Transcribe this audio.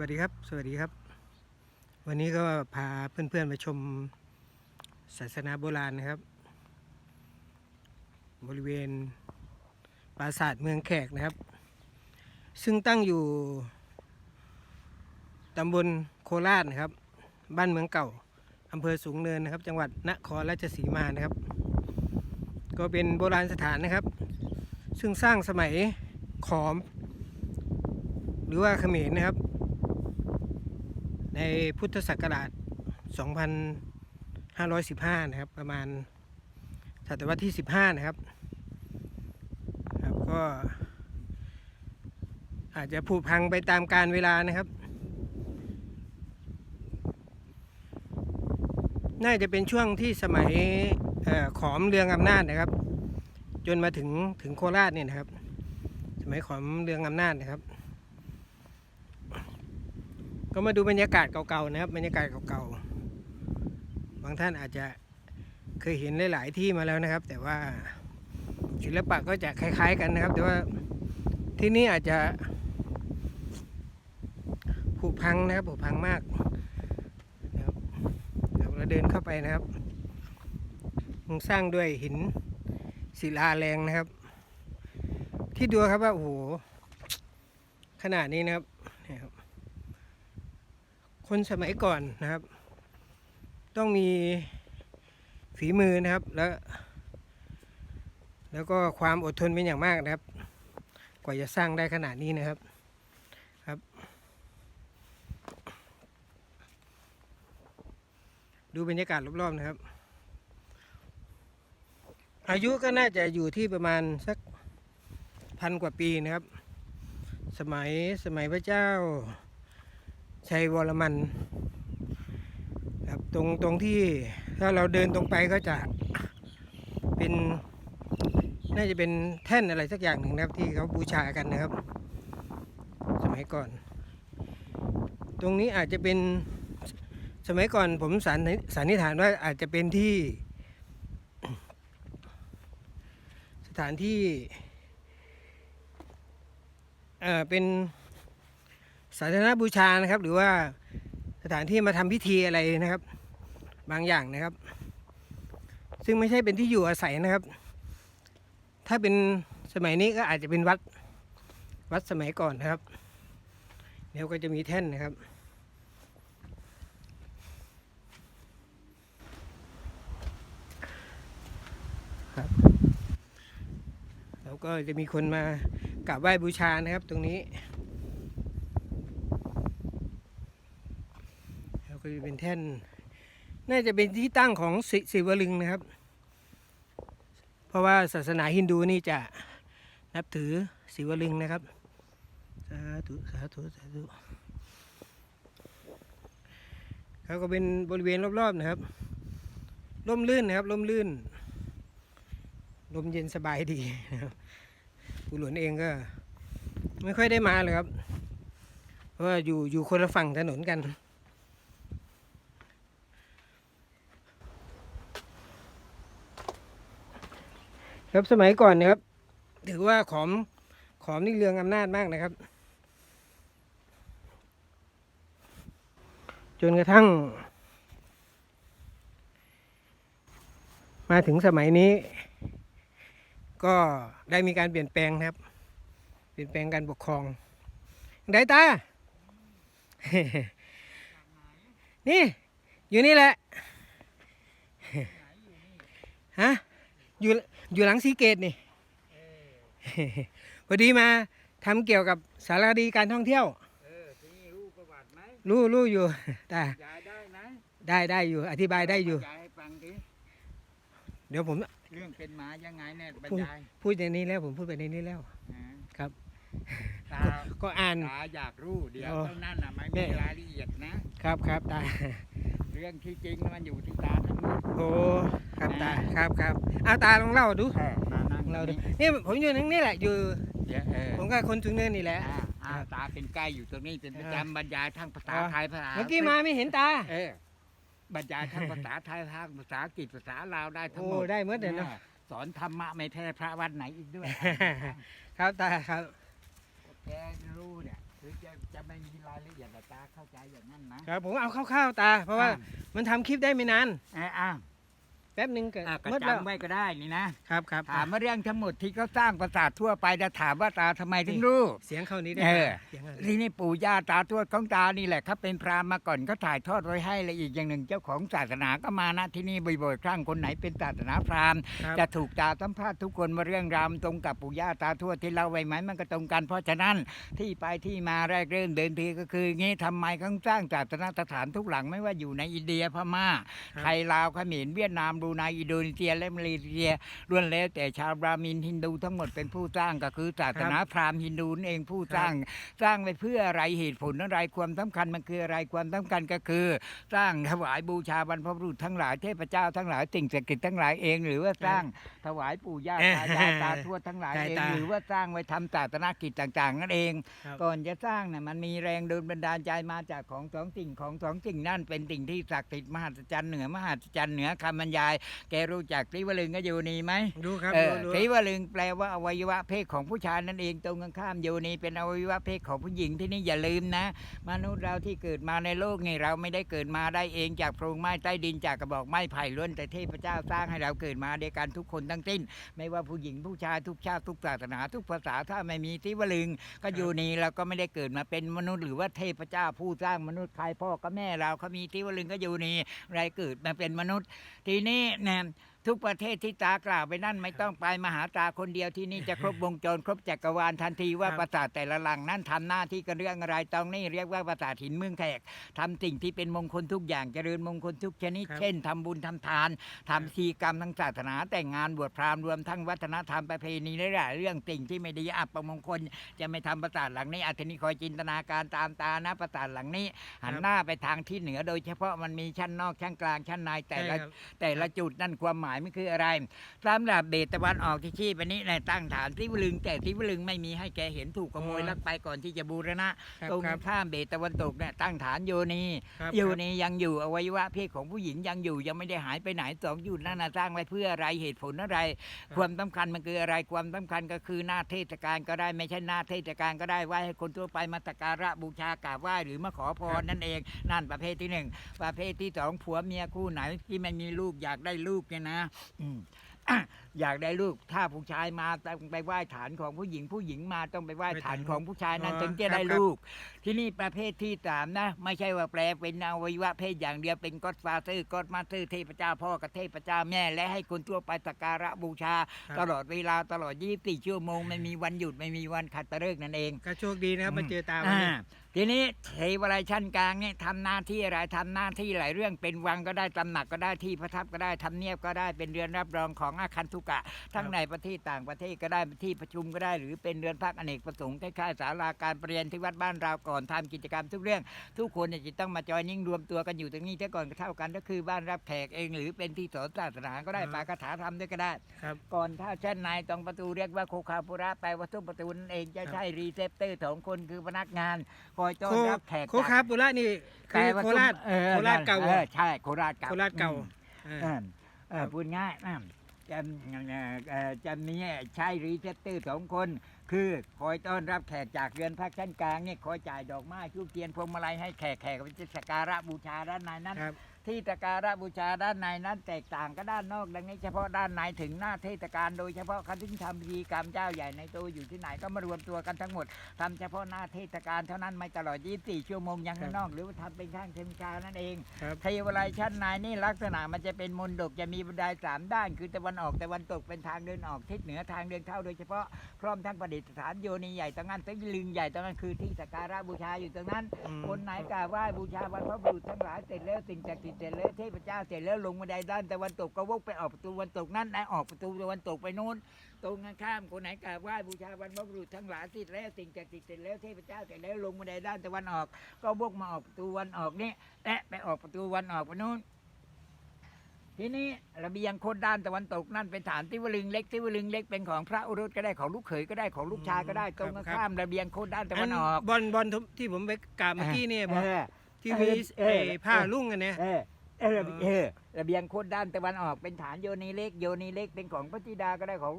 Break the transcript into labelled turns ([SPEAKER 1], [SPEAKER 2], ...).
[SPEAKER 1] วัสดีครับ สวัสดีครับ วันนี้ก็พาเพื่อนๆมาชมศาสนาโบราณนะครับ บริเวณปราสาทเมืองแขกนะครับ ซึ่งตั้งอยู่ตำบลโคราชนะครับ บ้านเมืองเก่าอำเภอสูงเนินนะครับ จังหวัดนครราชสีมานะครับ ก็เป็นโบราณสถานนะครับ ซึ่งสร้างสมัยขอม หรือว่าเขมรนะครับ ในพุทธศักราช 2515 นะครับ ประมาณศตวรรษที่ 15 นะครับครับก็ อาจจะผุพังไปตามการเวลานะครับ น่าจะเป็นช่วงที่สมัยออขอมเรืองอำนาจนะครับ จนมาถึงถึงโคราชเนี่ยนะครับ สมัยขอมเรืองอำนาจนะครับ ก็มาดูบรรยากาศเก่าๆนะครับ บรรยากาศเก่าๆ บางท่านอาจจะเคยเห็นหลายๆที่มาแล้วนะครับ แต่ว่าศิลปะก็จะคล้าย ๆ กันนะครับ แต่ว่าที่นี่อาจจะผุพังนะครับผุพังมากนะครับเราเดินเข้าไปนะครับมันสร้างด้วยหินศิลาแรงนะครับ ที่ดูครับว่าโอ้โหขนาดนี้นะครับนี่ครับ คนสมัยก่อนนะครับ ต้องมีฝีมือนะครับแล้ว แล้วก็ความอดทนเป็นอย่างมากนะครับ กว่าจะสร้างได้ขนาดนี้นะครับครับ ดูบรรยากาศรอบๆนะครับ อายุก็น่าจะอยู่ที่ประมาณสักพันกว่าปีนะครับ สมัยสมัยพระเจ้า ชัยวรมันครับตรงตรงที่ถ้าเราเดินตรงไปก็จะเป็นน่าจะเป็นแท่นอะไรสักอย่างหนึ่งนะครับ ที่เขาบูชากันนะครับ สมัยก่อน ตรงนี้อาจจะเป็นสมัยก่อนผมสันสันนิษฐานว่าอาจจะเป็นที่ สถานที่เอ่อเป็น สาธารณบูชานะครับ หรือว่าสถานที่มาทำพิธีอะไรนะครับ บางอย่างนะครับ ซึ่งไม่ใช่เป็นที่อยู่อาศัยนะครับ ถ้าเป็นสมัยนี้ก็อาจจะเป็นวัดวัดสมัยก่อนนะครับเดี๋ยวก็จะมีแท่นนะครับ ครับแล้วก็จะมีคนมากราบไหว้บูชานะครับตรงนี้ แล้ว ก็จะเป็นแท่น น่าจะเป็นที่ตั้งของศิศิวลึงนะครับ เพราะว่าศาสนาฮินดูนี่จะนับถือศิวลึงนะครับ สาธุสาธุสาธุแล้วก็เป็นบริเวณรอบๆนะครับ ร่มรื่นนะครับร่มรื่น ลมเย็นสบายดีนะครับผู้หลวนเองก็ ไม่ค่อยได้มาเลยครับ เพราะว่าอยู่อยู่คนละฝั่งถนนกัน ครับสมัยก่อนนะครับ ถือว่าขอมขอมนี่เรืองอำนาจมากนะครับ จนกระทั่ง มาถึงสมัยนี้ ก็ได้มีการเปลี่ยนแปลงครับ เปลี่ยนแปลงการปกครองได้ตา นี่ อยู่นี่แหละฮะ อยู่อยู่หลังสีเกตนี่พอดีมาทำเกี่ยวกับสารคดีการท่องเที่ยว
[SPEAKER 2] เออทีนี้รู้ประวัติไหม
[SPEAKER 1] รู้รู้อยู่แต่
[SPEAKER 2] ยายได้ไหม
[SPEAKER 1] ได้ได้อยู่ อธิบายได้อยู่
[SPEAKER 2] บรรยายให้ฟังดิ
[SPEAKER 1] เดี๋ยวผม
[SPEAKER 2] เรื่องเป็นมายังไงเนี่ยบรร
[SPEAKER 1] พูด
[SPEAKER 2] ยาย
[SPEAKER 1] พูดในนี้แล้วผมพูดไปในนี้แล้ว
[SPEAKER 2] อ่า
[SPEAKER 1] ครับ
[SPEAKER 2] ตา
[SPEAKER 1] ก็อ่าน
[SPEAKER 2] ตาอยากรู้เดี๋ยว
[SPEAKER 1] อ๋อ
[SPEAKER 2] เท่านั้นน่ะไม่
[SPEAKER 1] แม่
[SPEAKER 2] มีรายละเอียดนะ
[SPEAKER 1] ครับครับตา
[SPEAKER 2] เรื่องที่จริงมันอยู่ที่ตาทั้งหมด
[SPEAKER 1] โอ้ครับตาครับครับเอาตาลองเล่าดู
[SPEAKER 2] เออมานั่ง
[SPEAKER 1] เรา
[SPEAKER 2] ต
[SPEAKER 1] ดู
[SPEAKER 2] รงนี้
[SPEAKER 1] นี่ผมอยู่นั่งนี่แหละอยู่
[SPEAKER 2] เดี๋ยวเออ
[SPEAKER 1] ผมก็คนจุงเนินนี่แหละ
[SPEAKER 2] อ่าอ่าตาเป็นใกล้อยู่ตรงนี้เป็นประจำบรรยายทั้งภาษา
[SPEAKER 1] อ๋อ
[SPEAKER 2] ไทยภาษา
[SPEAKER 1] เมื่อกี้มาไม่เห็นตา
[SPEAKER 2] เออบรรยายทั้งภาษาไทยทั้งภาษาอังกฤษภาษาลาวได้ทั้ง
[SPEAKER 1] โอ้
[SPEAKER 2] หมด
[SPEAKER 1] ได้หมดเลยเนาะ
[SPEAKER 2] อ่าสอนธรรมะไม่แท้พระวัดไหนอีกด้วย
[SPEAKER 1] ครับตาครับ
[SPEAKER 2] แกรู้เนี่ย คือจะจะไม่มีรายละเอียดแต่ตาเข้าใจอย่างนั้นนะครับ
[SPEAKER 1] ผมเอาคร่าวๆตา เพราะว่ามันทำคลิปได้ไม่นาน
[SPEAKER 2] อ่าอ่า
[SPEAKER 1] แป๊บหนึงก็
[SPEAKER 2] อ่าก็
[SPEAKER 1] หมดแล้ว
[SPEAKER 2] จำไว้ก็ได้นี่นะครับ
[SPEAKER 1] ครับ
[SPEAKER 2] ถามมาเรื่องทั้งหมดที่เขาสร้างปราสาททั่วไปจะถามว่าตาทำไมถึงรู้
[SPEAKER 1] เสียงเข้านี้ได้
[SPEAKER 2] เออ
[SPEAKER 1] เสียงเข้านี้
[SPEAKER 2] ที่นี่ปู่ย่าตาทวดของตานี่แหละเขาเป็นพราหมณ์มาก่อนเขาถ่ายทอดไว้ให้และอีกอย่างหนึ่งเจ้าของศาสนาก็มานะที่นี่บ่อยๆครั้งคนไหนเป็นศาสนาพราหมณ์
[SPEAKER 1] ครับ
[SPEAKER 2] จะถูกตาสัมภาษณ์ทุกคนมาเรื่องราวตรงกับปู่ย่าตาทวดที่เล่าไว้ไหมมันก็ตรงกัน เพราะฉะนั้นที่ไปที่มาแรกเริ่มเดินทีก็คืองี้ทำไมเขาสร้างศาสนสถานทุกหลังไม่ว่าอยู่ในอินเดียพม่า
[SPEAKER 1] ครับ
[SPEAKER 2] ไทยลาวเขมรเวียดนามบรูไนอินโดนีเซียและมาเลเซียล้วนแล้วแต่ชาวบราหมินฮินดูทั้งหมดเป็นผู้สร้างก็คือศาสนาพราหมณ์ฮินดูนั่นเองผู้สร้างสร้างไปเพื่ออะไรเหตุผลอะไรความสำคัญมันคืออะไรความสำคัญก็คือ สร้างถวายบูชาบรรพบุรุษทั้งหลายเทพเจ้าทั้งหลายสิ่งศักดิ์สิทธิ์ทั้งหลายเอง หรือว่าสร้างถวายปู่ย่าตายายตาทวดทั้งหลายเองหรือว่าสร้างไว้ทำศาสนกิจต่าง ๆ นั่นเอง
[SPEAKER 1] ครับ
[SPEAKER 2] ก่อนจะสร้างน่ะมันมีแรงโดนบันดาลใจมาจากของสองสิ่งของสองสิ่งนั่นเป็นสิ่งที่ศักดิ์สิทธิ์มหัศจรรย์เหนือมหัศจรรย์เหนือคำบรรยายแกรู้จักทริวลึงก็อยู่นี่ไหม
[SPEAKER 1] ดูครับ
[SPEAKER 2] เอ
[SPEAKER 1] ดู
[SPEAKER 2] อ
[SPEAKER 1] ดู
[SPEAKER 2] ทริวลึงแปลว่าอวัยวะเพศของผู้ชายนั่นเองตรงกันข้ามโยนีเป็นอวัยวะเพศของผู้หญิงที่นี่อย่าลืมนะ มนุษย์เราที่เกิดมาในโลกนี่เราไม่ได้เกิดมาได้เองจากโพรงไม้ใต้ดินจากกระบอกไม้ไผ่ล้วนแต่เทพเจ้าสร้างให้เราเกิดมาด้วยกันทุกคนทั้งสิ้น ไม่ว่าผู้หญิงผู้ชายทุกชาติทุกศาสนา ทุกภาษาถ้าไม่มีทริวลึง ก็อยู่นี่เราก็ไม่ได้เกิดมาเป็นมนุษย์หรือว่าเทพเจ้าผู้สร้างมนุษย์ใครพ่อก็แม่เราเขามีที่วลึงก็อยู่นี่ไรเกิดมาเป็นมนุษย์ ทีนี้เนี่ ทุกประเทศที่ตากล่าวไปนั่นไม่ต้องไปมาหาตาคนเดียวที่นี่จะครบวงจรครบจักรวาลทันทีว่า
[SPEAKER 1] ครับ
[SPEAKER 2] ปราสาทแต่ละหลังนั้นทำหน้าที่กันเรื่องอะไรตรงนี้เรียกว่าปราสาทหินเมืองแขกทำสิ่งที่เป็นมงคลทุกอย่างเจริญมงคลทุกชนิด
[SPEAKER 1] ครับ
[SPEAKER 2] เช่นทำบุญทำทานทำชีกรรมทางศาสนาแต่งงานบวชพราหมณ์รวมทั้งวัฒนธรรมประเพณีหลายๆเรื่องสิ่งที่ไม่ดีอับประมงคล จะไม่ทำปราสาทหลังนี้อาทีนี้คอยจินตนาการตามตานะปราสาทหลังนี้ หันหน้าไปทางที่เหนือโดยเฉพาะมันมีชั้นนอกชั้นกลางชั้นในแต่ละ
[SPEAKER 1] ใช่ครับ
[SPEAKER 2] แต่ละจุดนั่นความหมายมันคืออะไรสำหรับเบตตะวันออกที่ชี้ไปนี้ในตั้งฐานที่วลึง แต่ที่วลึงไม่มีให้แกเห็นถูกขโมย
[SPEAKER 1] อ๋อ
[SPEAKER 2] ลักไปก่อนที่จะบูรณะ
[SPEAKER 1] ครับ
[SPEAKER 2] ตรง
[SPEAKER 1] ครับ
[SPEAKER 2] ข้ามเบตตะวันตกเนี่ยตั้งฐานโยนี
[SPEAKER 1] ครับ
[SPEAKER 2] โยนียังอยู่อวัยวะเพศของผู้หญิงยังอยู่ยังไม่ได้หายไปไหนสองอยู่นั่นนะสร้างไว้เพื่ออะไรเหตุผลอะไรความสำคัญมันคืออะไรความสำคัญก็คือหน้าเทศกาลก็ได้ไม่ใช่หน้าเทศกาลก็ได้ไหว้ให้คนทั่วไปมาสักการะบูชากราบไหว้หรือมาขอพรนั่นเอง นั่นประเภทที่หนึ่งประเภทที่สองผัวเมียคู่ไหนที่ไม่มีลูกอยากได้ลูกเนี่ยนะอืมอะอยากได้ลูกถ้าผู้ชายมาต้องไปไหว้ฐานของผู้หญิงผู้หญิงมาต้องไปไหว้ฐานของผู้ชายนั้น
[SPEAKER 1] อ๋อ
[SPEAKER 2] ถึงจะได้
[SPEAKER 1] ครับ
[SPEAKER 2] ลูก ที่นี่ประเภทที่สามนะ ไม่ใช่ว่าแปลเป็นอวัยวะเพศอย่างเดียวเป็นก็อดฟาเตอร์ก็อดมาเตอร์เทพเจ้าพ่อกับเทพเจ้าแม่ และให้คนทั่วไปสักการะบูชา
[SPEAKER 1] ครับ
[SPEAKER 2] ตลอดเวลาตลอด 24 ชั่วโมง ไม่มีวันหยุดไม่มีวันขัดตะเลิกษ์นั่นเอง
[SPEAKER 1] ก็โชคดีนะครับ
[SPEAKER 2] อืม
[SPEAKER 1] มาเจอตาวันนี้
[SPEAKER 2] อ่า ทีนี้เทวราชันกลางเนี่ยทำหน้าที่อะไรทำหน้าที่หลายเรื่องเป็นวังก็ได้ตำหนักก็ได้ที่ประทับก็ได้ทำเนียบก็ได้เป็นเรือนรับรองของอาคันตุกะ ทั้งในประเทศต่างประเทศก็ได้ที่ประชุมก็ได้ หรือเป็นเรือนพักอเนกประสงค์คล้ายๆศาลาการประเรียนที่วัดบ้านเราก่อนทำกิจกรรมทุกเรื่อง ทุกคนเนี่ยจะต้องมาจอยนิ่งรวมตัวกันอยู่ตรงนี้แต่ก่อนก็เท่ากันก็คือบ้านรับแขกเอง หรือเป็นที่สอนศาสนาก็ได้
[SPEAKER 1] อ่า
[SPEAKER 2] ปาคาถาธรรมด้วยก็ได้
[SPEAKER 1] ครับ
[SPEAKER 2] ก่อนเข้าชั้นในตรงประตูเรียกว่าโคคาปุระแปลว่าทุกประตูนั่นเองจะใช่รีเซพเตอร์สองคนคือพนักงานคอยต้อน
[SPEAKER 1] โค
[SPEAKER 2] รับแขก
[SPEAKER 1] โคคาปุระนี่คือ
[SPEAKER 2] แปลว่
[SPEAKER 1] โคราช
[SPEAKER 2] ออ
[SPEAKER 1] โคราชเก่า
[SPEAKER 2] ออใช่โคราชเก่า
[SPEAKER 1] โคราชเก่า
[SPEAKER 2] อืม
[SPEAKER 1] อ่า
[SPEAKER 2] เออเออพูดง่ายอะจะเอ่อเอ่อจะมีใช้รีเซพเตอร์สองคน คือคอยต้อนรับแขกจากเรือนพักชั้นกลางเนี่ยคอยจ่ายดอกไม้ทูบเทียนพวงมาลัยให้แขกแขกก็จะสักการะบูชาด้านในนั้น
[SPEAKER 1] ครับ
[SPEAKER 2] ที่สักการะบูชาด้านในนั้นแตกต่างกับด้านนอกดังนี้เฉพาะด้านในถึงหน้าเทศกาลโดยเฉพาะคันที่ทำพิธีกรรมเจ้าใหญ่ในตัวอยู่ที่ไหนก็มารวมตัวกันทั้งหมดทำเฉพาะหน้าเทศกาลเท่านั้นไม่ตลอด 24 ชั่วโมงยังข้างนอก หรือว่าทำเป็นข้างเทมชานั่นเอง
[SPEAKER 1] ครับ
[SPEAKER 2] เทวไลยชั้นในนี่ลักษณะมันจะเป็นมนดกจะมีบันไดสามด้าน คือตะวันออกตะวันตกเป็นทางเดินออกทิศเหนือทางเดินเข้าโดยเฉพาะพร้อมทั้งประดิษฐานโยนีใหญ่ตรงนั้นตึงลึงใหญ่ตรงนั้นคือที่สักการะบูชาอยู่ตรงนั้น
[SPEAKER 1] อืม
[SPEAKER 2] คนไหนกราบไหว้บูชาบรรพบุรุษทั้งหลายเสร็จแล้วสิ่งศักดิ์สิทธิ์เสร็จแล้วเทพเจ้าเสร็จแล้วลงบันไดด้านตะวันตกก็วกไปออกประตูตะวันตกนั่นนะออกประตูตะวันตกไปนู้นตรงกันข้ามคนไหนกราบไหว้บูชาบรรพบุรุษทั้งหลายเสร็จแล้วสิ่งศักสิทธิ์เสร็จแล้วเทพเจ้าเสร็จแล้วลงบันไดด้านตะวันออก ก็วกมาออกประตูวันออกนี่และไปออกประตูวันออกไปนู้นทีนี้ระเบียงโคนด้านตะวันตกนั่นเป็นฐานที่วลึงเล็กที่วลึงเล็กเป็นของพระโอรสก็ได้ของลูกเขยก็ได้ของลูกชายก็ได้ตรงกันข้ามระเบียงโคนด้านตะวันออก
[SPEAKER 1] บอลบอลที่ผมไปกราบเมื่อกี้เนี่ยบอล ที่มี
[SPEAKER 2] เออ
[SPEAKER 1] ไอ้ผ้าลุ่งอันเนี้ย
[SPEAKER 2] เออเออระเบียงเออระเบียงโคนด้านตะวันออกเป็นฐานโยนีเล็กโยนีเล็กเป็นของพระธิดาก็ได้ของ